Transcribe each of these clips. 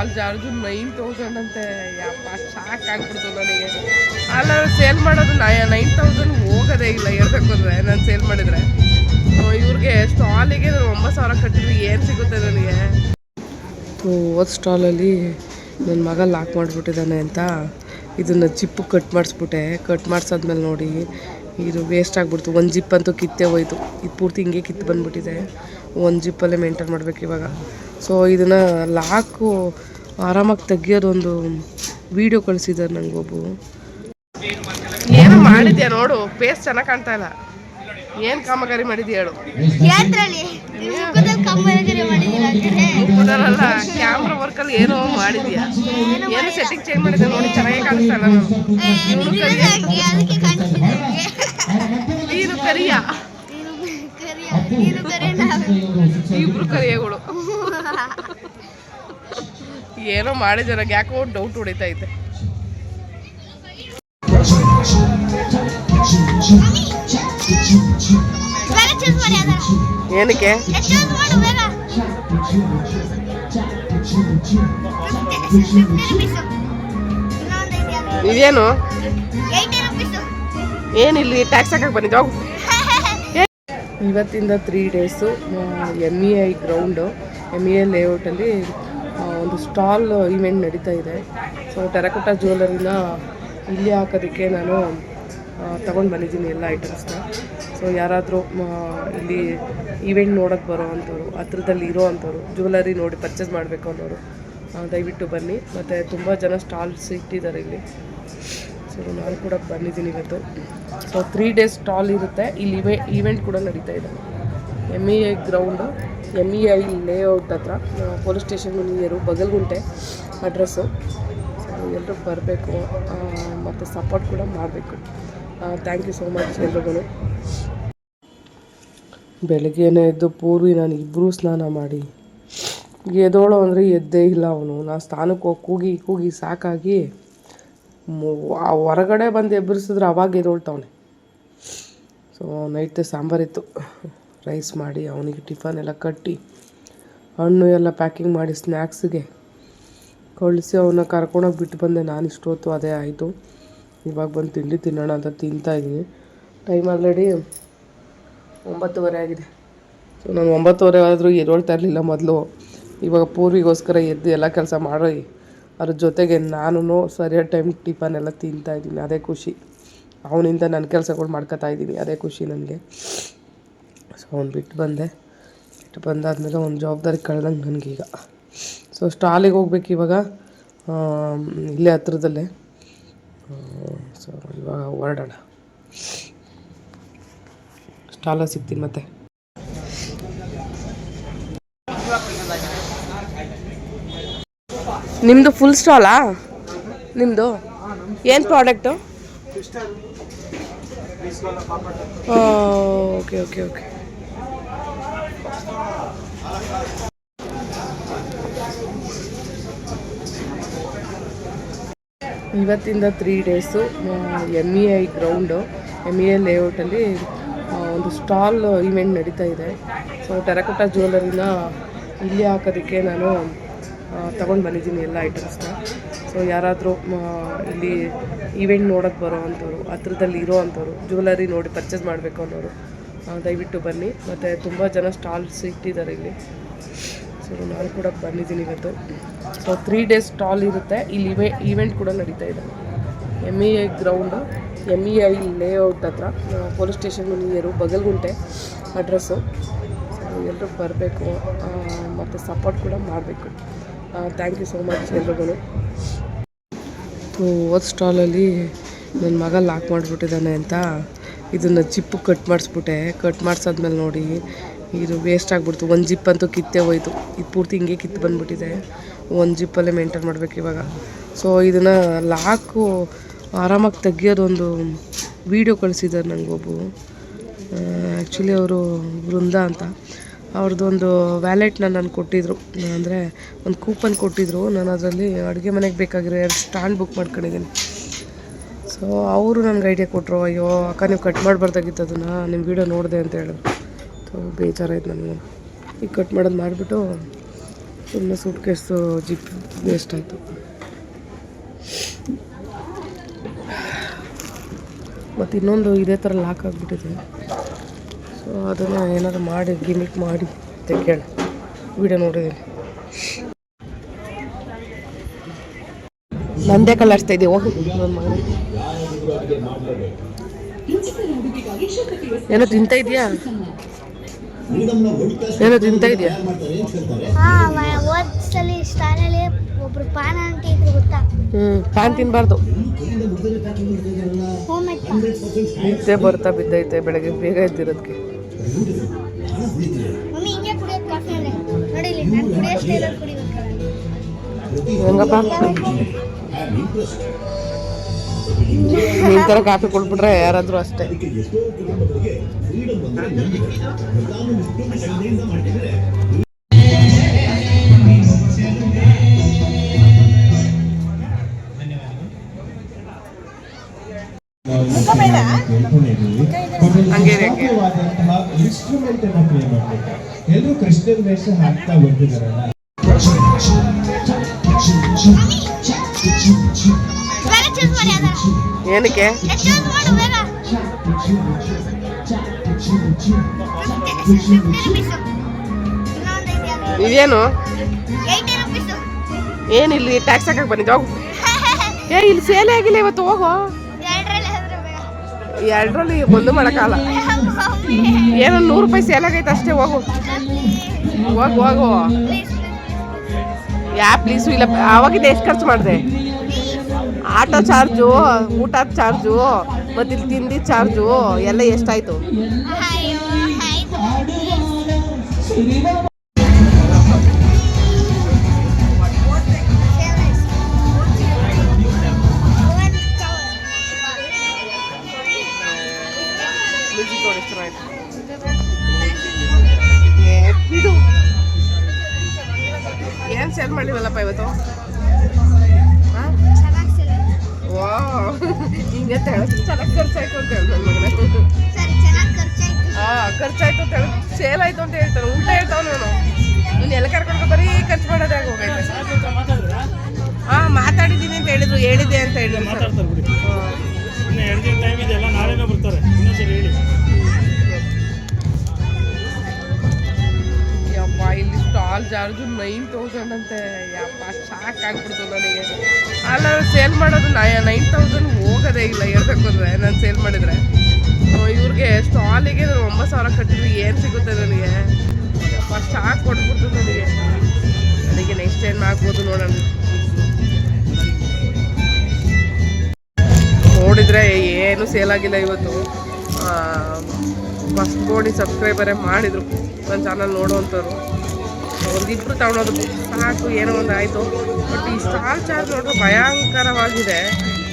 Stall George nine thousand ಅಂತೆ ಯಪ್ಪ ಆಗ್ಬಿಡ್ತು ನನಗೆ. ಅಲ್ಲ ಸೇಲ್ ಮಾಡೋದು ನೈನ್ ತೌಸಂಡ್ ಹೋಗೋದೇ ಇಲ್ಲ, ಹೇಳ್ಬೇಕು ಅಂದರೆ, ನಾನು ಸೇಲ್ ಮಾಡಿದರೆ. ಇವ್ರಿಗೆ ಸ್ಟಾಲಿಗೆ ನಾನು ಒಂಬತ್ತು ಸಾವಿರ ಕಟ್ಟಿದ್ರೆ ಏನು ಸಿಗುತ್ತೆ ನನಗೆ? ಹೋದ ಸ್ಟಾಲಲ್ಲಿ ನನ್ನ ಮಗ ಲಾಕ್ ಮಾಡಿಬಿಟ್ಟಿದ್ದಾನೆ ಅಂತ. ಇದನ್ನು ಜಿಪ್ಪು ಕಟ್ ಮಾಡಿಸ್ಬಿಟ್ಟೆ. ಕಟ್ ಮಾಡಿಸಾದ್ಮೇಲೆ ನೋಡಿ, ಇದು ವೇಸ್ಟ್ ಆಗಿಬಿಡ್ತು. ಒಂದು ಜಿಪ್ ಅಂತೂ ಕಿತ್ತೇ ಹೋಯ್ತು. ಇದು ಪೂರ್ತಿ ಹಿಂಗೆ ಕಿತ್ತು ಬಂದುಬಿಟ್ಟಿದೆ. ಒಂದು ಜಿಪ್ಪಲ್ಲೇ ಮೇಂಟೈನ್ ಮಾಡಬೇಕು ಇವಾಗ. ಸೊ ಇದನ್ನು ಲಾಕು ಆರಾಮಾಗಿ ತೆಗಿಯೋದೊಂದು ವಿಡಿಯೋ ಕಳಿಸಿದ್ದಾರೆ ನನಗೊಬ್ಬು ಏನು ಮಾಡಿದ್ಯಾ ನೋಡು ಪೇಸ್ಟ್ ಚೆನ್ನಾಗಿ ಕಾಣ್ತಾ ಇಲ್ಲ. ಏನು ಕಾಮಗಾರಿ ಮಾಡಿದ್ಯಾಳು ಹೇಳು. ಅಲ್ಲ ಕ್ಯಾಮ್ರಾ ವರ್ಕಲ್ಲಿ ಏನೋ ಮಾಡಿದ್ಯಾ? ಏನು ಸೆಟ್ಟಿಂಗ್ ಚೇಂಜ್ ಮಾಡಿದ್ಯಾ ನೋಡಿ ಚೆನ್ನಾಗಿ ಕಾಣಿಸ್ತಾ ಇಲ್ಲ ನಾನು ಕರಿಯ? ಇಬ್ರು ಕರಿಯಗಳು ಏನೋ ನನಗೆ ಯಾಕೋ ಡೌಟ್ ಹೊಡಿತಾ ಇದೆ. ಬೇರೆ ಚೂಸ್ ಏನಕ್ಕೆ? ಇದೇನು? ಏನಿಲ್ಲಿ? ಟ್ಯಾಕ್ಸ್ ಹಾಕಕ್ಕೆ ಬಂದಿದ್ದು ಹೋಗು ಇವತ್ತಿಂದ three days M E I ground M E I ಲೇಔಟಲ್ಲಿ ಒಂದು ಸ್ಟಾಲ್ ಇವೆಂಟ್ ನಡೀತಾ ಇದೆ. ಸೊ ಟೆರಕೋಟ ಜ್ಯುವೆಲರಿನ ಇಲ್ಲಿ ಹಾಕೋದಕ್ಕೆ ನಾನು ತಗೊಂಡು ಬಂದಿದ್ದೀನಿ ಎಲ್ಲ ಐಟಮ್ಸ್ನ ಸೊ ಯಾರಾದರೂ ಇಲ್ಲಿ ಇವೆಂಟ್ ನೋಡೋಕ್ಕೆ ಬರೋ ಅಂಥವ್ರು, ಹತ್ರದಲ್ಲಿ ಇರೋ ಅಂಥವ್ರು, ಜ್ಯುವೆಲರಿ ನೋಡಿ ಪರ್ಚೇಸ್ ಮಾಡಬೇಕು ಅನ್ನೋರು ದಯವಿಟ್ಟು ಬನ್ನಿ. ಮತ್ತು ತುಂಬ ಜನ ಸ್ಟಾಲ್ಸ್ ಇಟ್ಟಿದ್ದಾರೆ ಇಲ್ಲಿ. ಸೊ ನಾನು ಕೂಡ ಬಂದಿದ್ದೀನಿ ಇವತ್ತು. ಸೊ ತ್ರೀ ಡೇಸ್ ಸ್ಟಾಲ್ ಇರುತ್ತೆ. ಇಲ್ಲಿ ಈವೆಂಟ್ ಕೂಡ ನಡೀತಾ ಇದೆ. M E A ground M E I layout ಹತ್ರ police station near Bagalagunte, address. So ಎಲ್ಲರೂ ಬರಬೇಕು ಮತ್ತು ಸಪೋರ್ಟ್ ಕೂಡ ಮಾಡಬೇಕು. ಥ್ಯಾಂಕ್ ಯು ಸೋ ಮಚ್ ಎಲ್ರಿಗೂ ಬೆಳಗ್ಗೆನೇ ಎದ್ದು ಪೂರ್ವಿ ನಾನು ಇಬ್ಬರೂ ಸ್ನಾನ ಮಾಡಿ, ಎದೋಳು ಅಂದರೆ ಎದ್ದೇ ಇಲ್ಲ ಅವನು. ನಾನು ಸ್ನಾನಕ್ಕೆ ಹೋಗಿ ಕೂಗಿ ಕೂಗಿ ಸಾಕಾಗಿ ಹೊರಗಡೆ ಬಂದು ಎಬ್ಬರಿಸಿದ್ರೆ ಅವಾಗ ಎದೊಳ್ತವನೆ. ಸೊ ನೈಟ್ ಸಾಂಬಾರಿತ್ತು. ರೈಸ್ ಮಾಡಿ, ಅವನಿಗೆ ಟಿಫನ್ ಎಲ್ಲ ಕಟ್ಟಿ, ಹಣ್ಣು ಎಲ್ಲ ಪ್ಯಾಕಿಂಗ್ ಮಾಡಿ ಸ್ನ್ಯಾಕ್ಸಿಗೆ ಕಳಿಸಿ ಅವನ್ನ ಕರ್ಕೊಂಡೋಗಿ ಬಿಟ್ಟು ಬಂದೆ. ನಾನು ಇಷ್ಟೊತ್ತು ಅದೇ ಆಯಿತು. ಇವಾಗ ಬಂದು ತಿಂಡಿ ತಿನ್ನೋಣ ಅಂತ ತಿಂತಾ ಇದ್ದೀನಿ. ಟೈಮ್ ಆಲ್ರೆಡಿ ಒಂಬತ್ತುವರೆ ಆಗಿದೆ. ಸೊ ನಾನು ಒಂಬತ್ತುವರೆ ಆದರೂ ಎದೊಳ್ತಾ ಇರಲಿಲ್ಲ ಮೊದಲು. ಇವಾಗ ಪೂರ್ವಿಗೋಸ್ಕರ ಎದ್ದು ಎಲ್ಲ ಕೆಲಸ ಮಾಡಿ, ಅದ್ರ ಜೊತೆಗೆ ನಾನು ಸರಿಯಾದ ಟೈಮ್ ಟಿಫನ್ ಎಲ್ಲ ತಿಂತಾ ಇದ್ದೀನಿ. ಅದೇ ಖುಷಿ. ಅವನಿಂದ ನನ್ನ ಕೆಲಸಗಳು ಮಾಡ್ಕೊತಾ ಇದ್ದೀನಿ. ಅದೇ ಖುಷಿ ನನಗೆ. ಅವ್ನು ಬಿಟ್ಟು ಬಂದೆ. ಬಿಟ್ಟು ಬಂದಾದಮೇಲೆ ಒಂದು ಜವಾಬ್ದಾರಿ ಕಳ್ದಂಗೆ ನನಗೀಗ. ಸೊ ಸ್ಟಾಲಿಗೆ ಹೋಗ್ಬೇಕು ಇವಾಗ. ಇಲ್ಲೇ ಹತ್ರದಲ್ಲೇ. ಸೊ ಇವಾಗ ಹೊರಡೋಣ. ಸ್ಟಾಲ ಸಿಗ್ತೀನಿ ಮತ್ತೆ. ನಿಮ್ಮದು ಫುಲ್ ಸ್ಟಾಲಾ ನಿಮ್ಮದು ಏನು ಪ್ರಾಡಕ್ಟು ಓಕೆ ಓಕೆ ಓಕೆ ಇವತ್ತಿಂದ three days M E I ground M E I ಲೇಔಟಲ್ಲಿ ಒಂದು ಸ್ಟಾಲ್ ಇವೆಂಟ್ ನಡೀತಾ ಇದೆ. ಸೊ ಟೆರಕಟ ಜ್ಯುವೆಲರಿನ ಇಲ್ಲಿ ಹಾಕೋದಕ್ಕೆ ನಾನು ತಗೊಂಡು ಬಂದಿದ್ದೀನಿ ಎಲ್ಲ ಐಟಮ್ಸ್ನ ಸೊ ಯಾರಾದರೂ ಇಲ್ಲಿ ಇವೆಂಟ್ ನೋಡೋಕ್ಕೆ ಬರೋ ಅಂಥವ್ರು ಹತ್ರದಲ್ಲಿ ಇರೋ ಅಂಥವ್ರು ಜ್ಯುವೆಲರಿ ನೋಡಿ ಪರ್ಚೇಸ್ ಮಾಡಬೇಕು ಅನ್ನೋರು ದಯವಿಟ್ಟು ಬನ್ನಿ. ಮತ್ತು ತುಂಬ ಜನ ಸ್ಟಾಲ್ಸ್ ಇಟ್ಟಿದ್ದಾರೆ ಇಲ್ಲಿ. ಸೊ ನಾನು ಕೂಡ ಬಂದಿದ್ದೀನಿ ಇವತ್ತು. ಸೊ ತ್ರೀ ಡೇಸ್ ಸ್ಟಾಲ್ ಇರುತ್ತೆ. ಇಲ್ಲಿ ಇವೆ ಈವೆಂಟ್ ಕೂಡ ನಡೀತಾ ಇದೆ. M E I ground M E I layout ಹತ್ರ. Police station near Bagalagunte address ಎಲ್ಲರೂ ಬರಬೇಕು. ಮತ್ತು ಸಪೋರ್ಟ್ ಕೂಡ ಮಾಡಬೇಕು. ಥ್ಯಾಂಕ್ ಯು ಸೋ ಮಚ್ ಎಲ್ರಿಗೂ ಹೋದ ಸ್ಟಾಲಲ್ಲಿ ನನ್ನ ಮಗ ಲಾಕ್ ಮಾಡಿಬಿಟ್ಟಿದ್ದಾನೆ ಅಂತ ಇದನ್ನು ಜಿಪ್ಪು ಕಟ್ ಮಾಡಿಸ್ಬಿಟ್ಟೆ. ಕಟ್ ಮಾಡಿಸಾದ್ಮೇಲೆ ನೋಡಿ, ಇದು ವೇಸ್ಟ್ ಆಗಿಬಿಡ್ತು. ಒಂದು ಜಿಪ್ ಅಂತೂ ಕಿತ್ತೇ ಹೋಯ್ತು. ಇದು ಪೂರ್ತಿ ಹಿಂಗೆ ಕಿತ್ತು ಬಂದುಬಿಟ್ಟಿದೆ. ಒಂದು ಜಿಪ್ಪಲ್ಲೇ ಮೇಂಟೈನ್ ಮಾಡಬೇಕು ಇವಾಗ. ಸೊ ಇದನ್ನು ಲಾಕು ಆರಾಮಾಗಿ ತೆಗಿಯೋದೊಂದು ವೀಡಿಯೋ ಕಳಿಸಿದ್ದಾರೆ ನನಗೊಬ್ಬು ಆ್ಯಕ್ಚುಲಿ ಅವರು ವೃಂದ ಅಂತ. ಅವ್ರದ್ದೊಂದು ವ್ಯಾಲೆಟ್ನ ನಾನು ಕೊಟ್ಟಿದ್ರು. ಅಂದರೆ ಒಂದು ಕೂಪನ್ ಕೊಟ್ಟಿದ್ರು. ನಾನು ಅದರಲ್ಲಿ ಅಡುಗೆ ಮನೆಗೆ ಬೇಕಾಗಿರೋ ಎರಡು ಸ್ಟ್ಯಾಂಡ್ ಬುಕ್ ಮಾಡ್ಕೊಂಡಿದ್ದೀನಿ. ಸೊ ಅವರು ನನಗೆ ಐಡಿಯಾ ಕೊಟ್ಟರು ಅಯ್ಯೋ ಅಕ್ಕ ನೀವು ಕಟ್ ಮಾಡಬಾರ್ದಾಗಿತ್ತು ಅದನ್ನು ನಿಮ್ಮ ವೀಡಿಯೋ ನೋಡಿದೆ ಅಂತ ಹೇಳಿದ್ರು. ಸೊ ಬೇಜಾರಾಯ್ತು ನನಗೆ ಈಗ ಕಟ್ ಮಾಡೋದು ಮಾಡಿಬಿಟ್ಟು ಸುಮ್ಮನೆ ಸೂಟ್ ಕೇಸು ಜಿಪ್ ವೇಸ್ಟ್ ಆಯಿತು. ಮತ್ತು ಇನ್ನೊಂದು ಇದೇ ಥರ ಲಾಕ್ ಆಗಿಬಿಟ್ಟಿದೆ. ಸೊ ಅದನ್ನು ಏನಾದರೂ ಮಾಡಿ ಗಿಮಿಕ್ ಮಾಡಿ ತೆಗೆಯೋಣ ವೀಡಿಯೋ ನೋಡಿದ್ದೀನಿ ನಂದೇ ಕಲರ್ಸ್ತಾ ಇದೆಯಾ? ಹೋಗು ಏನೋ ತಿಂತ ಇದೆಯಾ? ಏನೋ ತಿಂತ ಇದೆಯಾ? ಒಬ್ರು ಪಾನ ಅಂತ ಇದ್ರು ಗೊತ್ತಾ? ಪಾನ್ ತಿನ್ಬಾರ್ದು. ಹೋಮ್ ಐತಾ ನಿದ್ದೆ ಬರ್ತಾ ಬಿದ್ದೈತೆ ಬೆಳಗ್ಗೆ ಬೇಗ ಎದ್ದಿರೋದಕ್ಕೆ ಕುಡಿಬೇಕು. ಹೆಂಗಪ್ಪ? ನಿನ್ ಥರ ಕಾಫಿ ಕೊಟ್ಬಿಟ್ರೆ ಯಾರಾದರೂ ಅಷ್ಟೇ. ಹಂಗೆ ಇದೆ, ಹಂಗೆ. ಇನ್ಸ್ಟ್ರೂಮೆಂಟ್ ಅನ್ನ ಪ್ಲೇ ಮಾಡ್ಬೇಕು ಎಲ್ಲರೂ ಕ್ರಿಸ್ಟಿಯನ್ ವೇಷ ಹಾಕ್ತಾ ಬರ್ತಿದಾರಲ್ಲ ಏನಕ್ಕೆ? ಇದೇನು? ಏನಿಲ್ಲಿ? ಟ್ಯಾಕ್ಸ್ ಹಾಕಕ್ಕೆ ಬನ್ನಿ ಹೋಗು. ಏ, ಇಲ್ಲಿ ಸೇಲೆ ಆಗಿಲ್ಲ ಇವತ್ತು? ಹೋಗು. ಎರಡರಲ್ಲಿ ಒಂದು ಮಾಡೋಕ್ಕಲ್ಲ ಏನೋ ನೂರು ರೂಪಾಯಿ ಸೇಲ್ ಆಗೈತೆ ಅಷ್ಟೇ, ಹೋಗು. ಹೋಗು ಹೋಗು. ಯಾ ಪ್ಲೀಸು ಇಲ್ಲ. ಆವಾಗಿಂದ ಎಷ್ಟು ಖರ್ಚು ಮಾಡಿದೆ? ಆಟೋ ಚಾರ್ಜು ಊಟದ ಚಾರ್ಜು ಮತ್ತು ಇಲ್ಲಿ ತಿಂದಿದ್ದ ಚಾರ್ಜು ಎಲ್ಲ ಎಷ್ಟಾಯಿತು? ಖರ್ಚಾಯ್ತು ಅಂತ ಹೇಳಿ ಸೇಲ್ ಆಯ್ತು ಅಂತ ಹೇಳ್ತಾರೆ ಊಟ ಹೇಳ್ತಾವ ನಾನು. ನೀನು ಎಲ್ಲ ಕರ್ಕೊಂಡು ಬರೀ ಖರ್ಚು ಮಾಡೋದೇ ಹೋಗೈತೆ ಹಾಂ ಮಾತಾಡಿದ್ದೀನಿ ಅಂತ ಹೇಳಿದ್ರು ಹೇಳಿದೆ ಅಂತ ಹೇಳಿದ್ರು ಮಾತಾಡ್ತಾರೆ ಬಿಡಿ. ಹಾಂ. ಇನ್ನು ಎರಡು ದಿನ ಟೈಮ್ ಇದೆ ಎಲ್ಲ ನಾಳೆನೇ ಬರ್ತಾರೆ. ಇನ್ನೊಂದ್ಸರಿ ಹೇಳಿ. ಯಪ್ಪ ಇಲ್ಲಿ ಸ್ಟಾಲ್ ಚಾರ್ಜು ನೈನ್ ತೌಸಂಡ್ ಅಂತೆ. ಯಪ್ಪ ಶಾಕ್ ಆಗ್ಬಿಡ್ತು ನನಗೆ. ಅಲ್ಲ ಸೇಲ್ ಮಾಡೋದು ನೈನ್ ತೌಸಂಡ್ ಹೋಗೋದೇ ಇಲ್ಲ ಹೇಳ್ಬೇಕು ಅಂದರೆ ನಾನು ಸೇಲ್ ಮಾಡಿದರೆ. ಇವ್ರಿಗೆ ಸ್ಟಾಲಿಗೆ ನಾನು ಒಂಬತ್ತು ಸಾವಿರ ಕಟ್ಟಿದ್ರೆ ಏನು ಸಿಗುತ್ತೆ ನನಗೆ? ಫಸ್ಟ್ ಹಾಕಿ ಕೊಟ್ಬಿಡ್ತು ನನಗೆ. ನನಗೆ ನೆಕ್ಸ್ಟ್ ಏನು ಆಗ್ಬೋದು ನೋಡೋಣ. ನೋಡಿದರೆ ಏನು ಸೇಲ್ ಆಗಿಲ್ಲ ಇವತ್ತು. ಫಸ್ಟ್ ನೋಡಿ ಸಬ್ಸ್ಕ್ರೈಬರೇ ಮಾಡಿದರು ನನ್ನ ಚಾನಲ್ ನೋಡುವಂಥವ್ರು ಒಂದಿಬ್ಬರು ತಗೊಳೋದು ಸಾಕು, ಏನೋ ಒಂದು ಆಯಿತು. ಬಟ್ ಈ ಸ್ಟಾಲ್ ಚಾರ್ಜ್ ನೋಡಿದ್ರೆ ಭಯಂಕರವಾಗಿದೆ.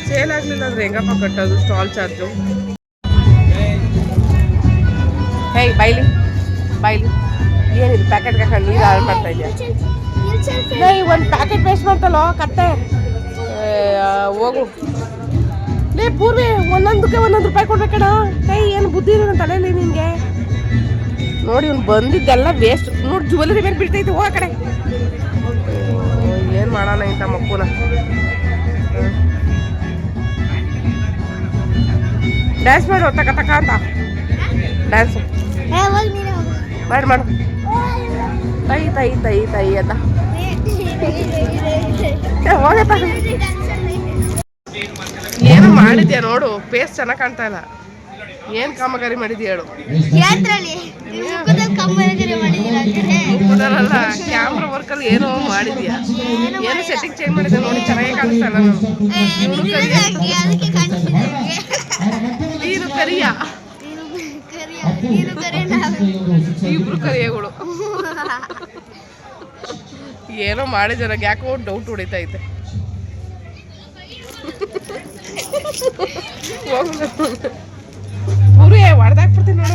ಸೇಲ್ ಆಗಲಿಲ್ಲ ಅಂದರೆ ಹೆಂಗಪ್ಪ ಕಟ್ಟೋದು ಸ್ಟಾಲ್ ಚಾರ್ಜು ಹೇಯ್ ಬೈಲಿ ಬೈಲಿ. ಏನಿದು ಪ್ಯಾಕೆಟ್ ಹಾಕೊಂಡು ನೀರು ಹಾಳು ಮಾಡ್ತಾ ಇದೆಯಾ? ಈ ಒಂದು ಪ್ಯಾಕೆಟ್ ವೇಸ್ಟ್ ಮಾಡ್ತಲ್ಲೋ, ಕತ್ತೆ. ಹೋಗು. ಲೇ, ಪೂರ್ವೆ, ಒಂದೊಂದಕ್ಕೆ ಒಂದೊಂದು ರೂಪಾಯಿ ಕೊಡ್ಬೇಕಣ ಕೈ ಏನು ಬುದ್ಧಿ ಇದೆ ನನ್ನ ತಲೆಯಲ್ಲಿ ನೋಡಿ, ಇವ್ನು ಬಂದಿದ್ದೆಲ್ಲ ವೇಸ್ಟ್ ನೋಡಿ ಜುವೆಲರಿ ಮೇಲೆ ಬಿಡ್ತೈತೆ ಹೋಗ ಕಡೆ. ಏನು ಮಾಡೋಣ ಇಂಥ ಮಕ್ಕುನ? ಡ್ಯಾನ್ಸ್ ಮಾಡು, ತಕ ತಕ ಅಂತ. ಡ್ಯಾನ್ಸು ಮಾಡಿ ಮಾಡು. ತೈ ತೈ ತೈ ತೈ ಅಂತ ಹೋಗತ್ತ ಏನು ಮಾಡಿದ್ಯಾ ನೋಡು ಪೇಸ್ ಚೆನ್ನಾಗಿ ಕಾಣ್ತಾ ಇಲ್ಲ. ಏನು ಕಾಮಗಾರಿ ಮಾಡಿದ್ಯಾ ಹೇಳು. ಮುಖದಲ್ಲಿ ಕ್ಯಾಮ್ರಾ ವರ್ಕಲ್ಲಿ ಏನೋ ಮಾಡಿದ್ಯಾ? ಏನು ಸೆಟ್ಟಿಂಗ್ ಚೇಂಜ್ ಮಾಡಿದ್ಯಾ ನೋಡಿ ಚೆನ್ನಾಗಿ ಕಾಣಿಸ್ತಾ ಇಲ್ಲ ನಾನು. ನೀನು ಕರಿಯ ಇಬ್ರು ಕರಿಯಗಳು. ಏನೋ ಮಾಡಿದಾರ ಯಾಕೋ ಡೌಟ್ ಹೊಡಿತೈತೆ ಪೂರಿ ಹೊಡೆದಾಕ್ಬಿಡ್ತೀನಿ